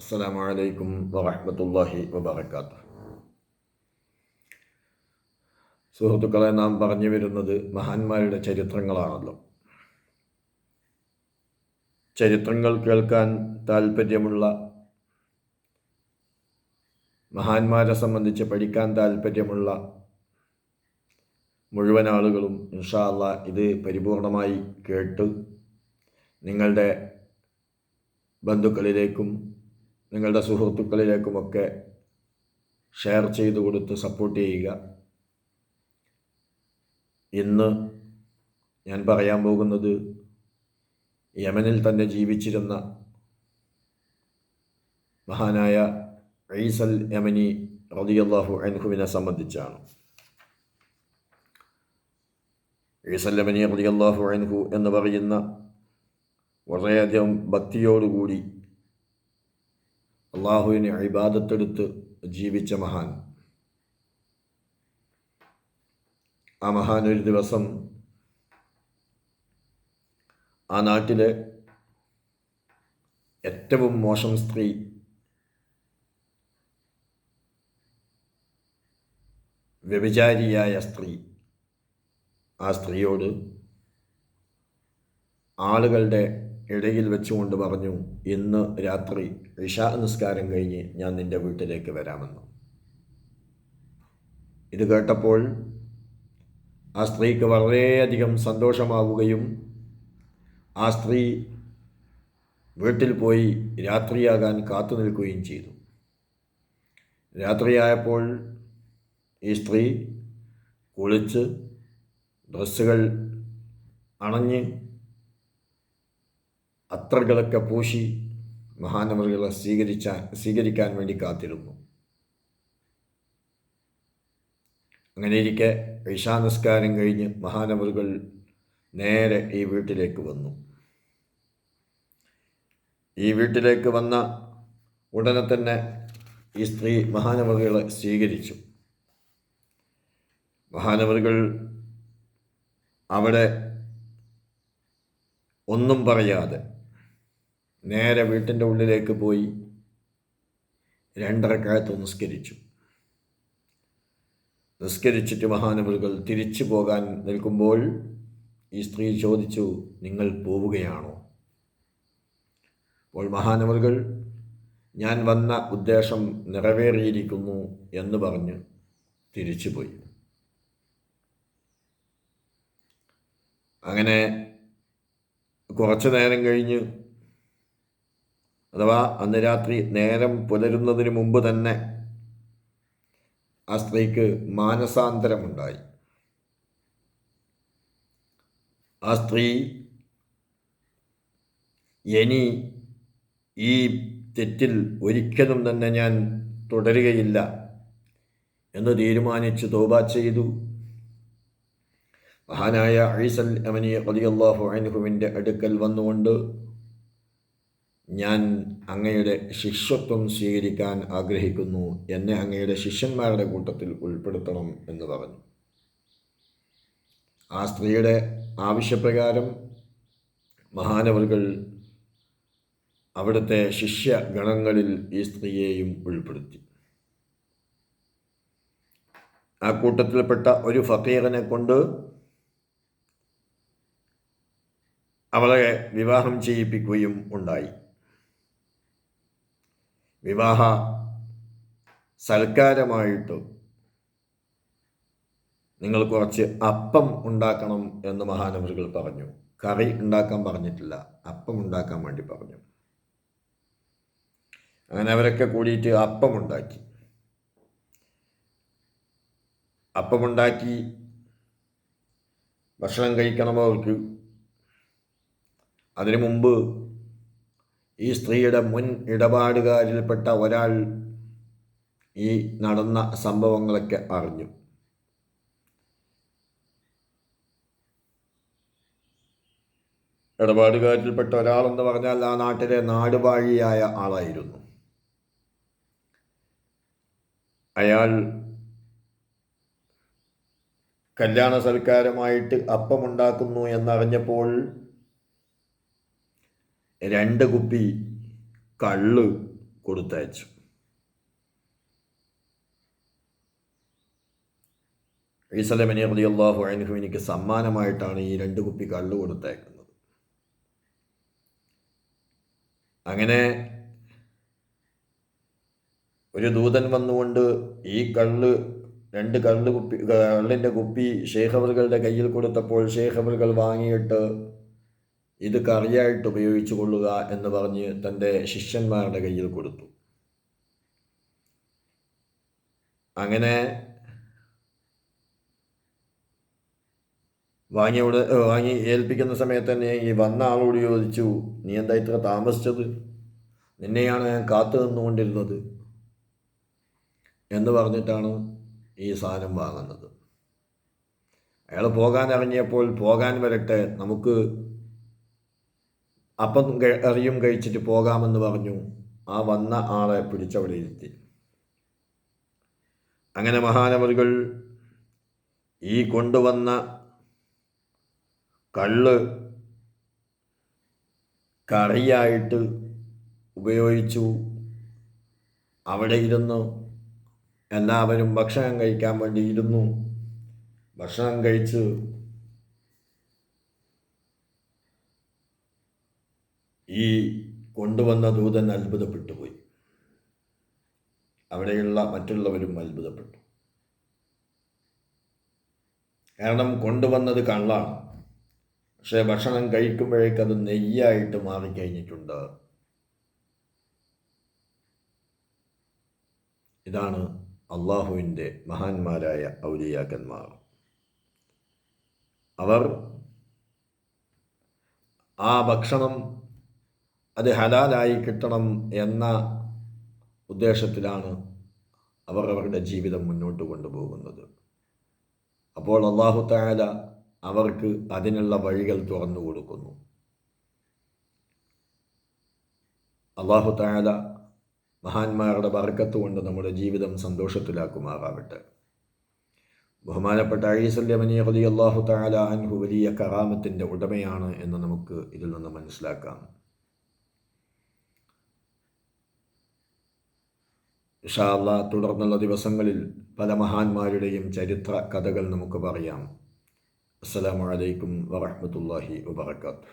അസ്സലാമു അലൈക്കും വറഹ്മത്തുള്ളാഹി വബറകാതുഹു സുഹൃത്തുക്കളെ നാം പറഞ്ഞു വരുന്നത് മഹാന്മാരുടെ ചരിത്രങ്ങളാണല്ലോ. ചരിത്രങ്ങൾ കേൾക്കാൻ താല്പര്യമുള്ള മഹാന്മാരെ സംബന്ധിച്ച് പഠിക്കാൻ താല്പര്യമുള്ള മുഴുവൻ ആളുകളും ഇൻഷാല്ല ഇത് പരിപൂർണമായി കേട്ട് നിങ്ങളുടെ ബന്ധുക്കളിലേക്കും നിങ്ങളുടെ സുഹൃത്തുക്കളിലേക്കുമൊക്കെ ഷെയർ ചെയ്തു കൊടുത്ത് സപ്പോർട്ട് ചെയ്യുക. ഇന്ന് ഞാൻ പറയാൻ പോകുന്നത് യമനിൽ തന്നെ ജീവിച്ചിരുന്ന മഹാനായ ഐസൽ യമനി റതിയല്ലാഹു അൻഹുവിനെ സംബന്ധിച്ചാണ്. ഈസൽ യമനി റതിയല്ലാഹു അൻഹു എന്ന് പറയുന്ന വളരെയധികം ഭക്തിയോടുകൂടി അള്ളാഹുവിനെ ഇബാദത്തെടുത്ത് ജീവിച്ച മഹാൻ. ആ മഹാൻ ഒരു ദിവസം ആ നാട്ടിലെ ഏറ്റവും മോശം സ്ത്രീ വ്യഭിചാരിയായ സ്ത്രീ ആ സ്ത്രീയോട് ആളുകളുടെ ഇടയിൽ വെച്ചുകൊണ്ട് പറഞ്ഞു ഇന്ന് രാത്രി ഇഷാ നിസ്കാരം കഴിഞ്ഞ് ഞാൻ നിന്റെ വീട്ടിലേക്ക് വരാമെന്ന്. ഇത് കേട്ടപ്പോൾ ആ സ്ത്രീക്ക് വളരെയധികം സന്തോഷമാവുകയും ആ സ്ത്രീ വീട്ടിൽ പോയി രാത്രിയാകാൻ കാത്തു നിൽക്കുകയും ചെയ്തു. രാത്രിയായപ്പോൾ ഈ സ്ത്രീ കുളിച്ച് ഡ്രസ്സുകൾ അണഞ്ഞ് അത്രകളൊക്കെ പൂശി മഹാനവറുകളെ സ്വീകരിച്ച സ്വീകരിക്കാൻ വേണ്ടി കാത്തിരുന്നു. അങ്ങനെ ഇരിക്കെ ഇഷാ നിസ്കാരം കഴിഞ്ഞ് മഹാനവറുകൾ നേരെ ഈ വീട്ടിലേക്ക് വന്നു. ഈ വീട്ടിലേക്ക് വന്ന ഉടനെ തന്നെ ഈ സ്ത്രീ മഹാനവറുകളെ സ്വീകരിച്ചു. മഹാനവറുകൾ അവിടെ ഒന്നും പറയാതെ നേരെ വീട്ടിന്റെ ഉള്ളിലേക്ക് പോയി രണ്ടരക്കാലത്ത് നിസ്കരിച്ചു. നിസ്കരിച്ചിട്ട് മഹാനവറുകൾ തിരിച്ചു പോകാൻ നിൽക്കുമ്പോൾ ഈ സ്ത്രീ ചോദിച്ചു നിങ്ങൾ പോവുകയാണോ? അപ്പോൾ മഹാനവറുകൾ ഞാൻ വന്ന ഉദ്ദേശം നിറവേറിയിരിക്കുന്നു എന്ന് പറഞ്ഞ് തിരിച്ചുപോയി അങ്ങനെ കുറച്ചു നേരം കഴിഞ്ഞ് അഥവാ അന്ന് രാത്രി നേരം പുലരുന്നതിന് മുമ്പ് തന്നെ ആ സ്ത്രീക്ക് മാനസാന്തരമുണ്ടായി. ആ സ്ത്രീ ഇനി ഈ തെറ്റിൽ ഒരിക്കലും തന്നെ ഞാൻ തുടരുകയില്ല എന്ന് തീരുമാനിച്ച് തോബ ചെയ്തു. മഹാനായ ഐസൽ അമനി അലിയല്ലാഹു അൻഹുവിന്റെ അടുക്കൽ വന്നുകൊണ്ട് ഞാൻ അങ്ങയുടെ ശിഷ്യത്വം സ്വീകരിക്കാൻ ആഗ്രഹിക്കുന്നു. എന്നെ അങ്ങയുടെ ശിഷ്യന്മാരുടെ കൂട്ടത്തിൽ ഉൾപ്പെടുത്തണം എന്ന് പറഞ്ഞു ആ സ്ത്രീയുടെ ആവശ്യപ്രകാരം മഹാനവറുകൾ അവിടുത്തെ ശിഷ്യഗണങ്ങളിൽ ഈ സ്ത്രീയെയും ഉൾപ്പെടുത്തി. ആ കൂട്ടത്തിൽപ്പെട്ട ഒരു ഫക്കീറിനെ കൊണ്ട് അവളെ വിവാഹം ചെയ്യിപ്പിക്കുകയും ഉണ്ടായി. വിവാഹ സൽക്കാരമായിട്ട് നിങ്ങൾ കുറച്ച് അപ്പം ഉണ്ടാക്കണം എന്ന് മഹാനവറുകൾ പറഞ്ഞു. കറി ഉണ്ടാക്കാൻ പറഞ്ഞിട്ടില്ല അപ്പം ഉണ്ടാക്കാൻ വേണ്ടി പറഞ്ഞു. അങ്ങനെ അവരൊക്കെ കൂടിയിട്ട് അപ്പം ഉണ്ടാക്കി. അപ്പമുണ്ടാക്കി ഭക്ഷണം കഴിക്കണം അവർക്ക് അതിനു മുമ്പ് ഈ സ്ത്രീയുടെ മുൻ ഇടപാടുകാരിൽപ്പെട്ട ഒരാൾ ഈ നടന്ന സംഭവങ്ങളൊക്കെ അറിഞ്ഞു. ഇടപാടുകാരിൽപ്പെട്ട ഒരാളെന്ന് പറഞ്ഞാൽ ആ നാട്ടിലെ നാടുവാഴിയായ ആളായിരുന്നു. അയാൾ കല്യാണ സൽക്കാരമായിട്ട് അപ്പമുണ്ടാക്കുന്നു എന്നറിഞ്ഞപ്പോൾ രണ്ട് കുപ്പി കള്ള് കൊടുത്തയച്ചു. ഈസലമനി അലി അള്ളാഹു അനഹു എനിക്ക് സമ്മാനമായിട്ടാണ് ഈ രണ്ട് കുപ്പി കള്ള് കൊടുത്തയക്കുന്നത്. അങ്ങനെ ഒരു ദൂതൻ വന്നുകൊണ്ട് ഈ കള്ള് രണ്ട് കള്ള് കുപ്പി കള്ളിന്റെ കുപ്പി ഷേഖബറുകളുടെ കയ്യിൽ കൊടുത്തപ്പോൾ ഷേഖബറുകൾ വാങ്ങിയിട്ട് ഇത് കറിയായിട്ട് ഉപയോഗിച്ചു കൊള്ളുക എന്ന് പറഞ്ഞ് തന്റെ ശിഷ്യന്മാരുടെ കയ്യിൽ കൊടുത്തു. അങ്ങനെ വാങ്ങിയോട് വാങ്ങി ഏൽപ്പിക്കുന്ന സമയത്ത് തന്നെ ഈ വന്ന ആളോട് ചോദിച്ചു നീ എന്താ ഇത്ര താമസിച്ചത്? നിന്നെയാണ് ഞാൻ കാത്തു നിന്നുകൊണ്ടിരുന്നത്. എന്ന് പറഞ്ഞിട്ടാണ് ഈ സാധനം വാങ്ങുന്നത്. അയാൾ പോകാൻ ഇറങ്ങിയപ്പോൾ പോകാൻ വരട്ടെ നമുക്ക് അപ്പം അറിയും കഴിച്ചിട്ട് പോകാമെന്ന് പറഞ്ഞു. ആ വന്ന ആളെ പിടിച്ചവിടെ ഇരുത്തി. അങ്ങനെ മഹാനവറുകൾ ഈ കൊണ്ടുവന്ന കള്ള് കറിയായിട്ട് ഉപയോഗിച്ചു. അവിടെ ഇരുന്നു. എല്ലാവരും ഭക്ഷണം കഴിക്കാൻ വേണ്ടി ഇരുന്നു. ഭക്ഷണം കഴിച്ച് ഈ കൊണ്ടുവന്ന ദൂതൻ അത്ഭുതപ്പെട്ടു പോയി അവിടെയുള്ള മറ്റുള്ളവരും അത്ഭുതപ്പെട്ടു. കാരണം കൊണ്ടുവന്നത് കള്ളാണ്. പക്ഷേ ഭക്ഷണം കഴിക്കുമ്പോഴേക്ക് അത് നെയ്യായിട്ട് മാറിക്കഴിഞ്ഞിട്ടുണ്ട്. ഇതാണ് അള്ളാഹുവിന്റെ മഹാന്മാരായ ഔലിയാക്കന്മാർ. അവർ ആ ഭക്ഷണം അത് ഹലാലായി കിട്ടണം എന്ന ഉദ്ദേശത്തിലാണ് അവർ അവരുടെ ജീവിതം മുന്നോട്ട് കൊണ്ടുപോകുന്നത്. അപ്പോൾ അള്ളാഹു താല അവർക്ക് അതിനുള്ള വഴികൾ തുറന്നു കൊടുക്കുന്നു. അള്ളാഹു താല മഹാന്മാരുടെ ബർക്കത്ത് കൊണ്ട് നമ്മുടെ ജീവിതം സന്തോഷത്തിലാക്കുമാറാവട്ടെ. ബഹുമാനപ്പെട്ട അഴീസല്യമനി അലി അള്ളാഹു താല അൻഹു വലിയ കറാമത്തിന്റെ ഉടമയാണ് എന്ന് നമുക്ക് ഇതിൽ നിന്ന് മനസ്സിലാക്കാം. ഇഷാല്ല തുടർന്നുള്ള ദിവസങ്ങളിൽ പല മഹാന്മാരുടെയും ചരിത്ര കഥകൾ നമുക്ക് പറയാം. അസ്സലാമു അലൈക്കും വാഹമത്തല്ലാഹി വബർക്കാത്തു